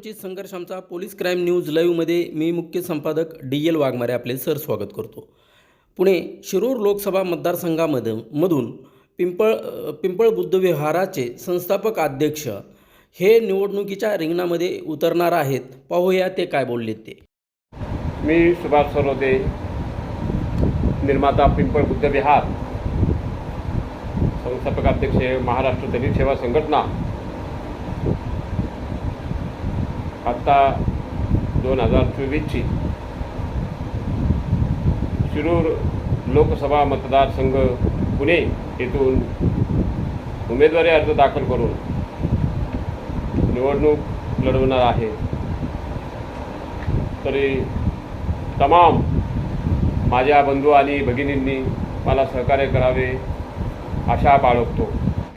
तुमची संघर्ष आमचा पोलीस क्राईम न्यूज लाईव्हमध्ये मी मुख्य संपादक डी एल वाघमारे आपले सर स्वागत करतो. पुणे शिरूर लोकसभा मतदारसंघामध्ये मधून पिंपळ पिंपळ पिंपळ बुद्धविहाराचे संस्थापक अध्यक्ष हे निवडणुकीच्या रिंगणामध्ये उतरणार आहेत. पाहूया ते काय बोलले ते. मी सुभाष सरोदे निर्माता पिंपळ बुद्ध विहार संस्थापक अध्यक्ष महाराष्ट्र दलित सेवा संघटना. आत्ता दोन हजार चोवीसची शिरूर लोकसभा मतदारसंघ पुणे येथून उमेदवारी अर्ज दाखल करून निवडणूक लढवणार आहे. तरी तमाम माझ्या बंधू आणि भगिनींनी मला सहकार्य करावे आशा बाळगतो.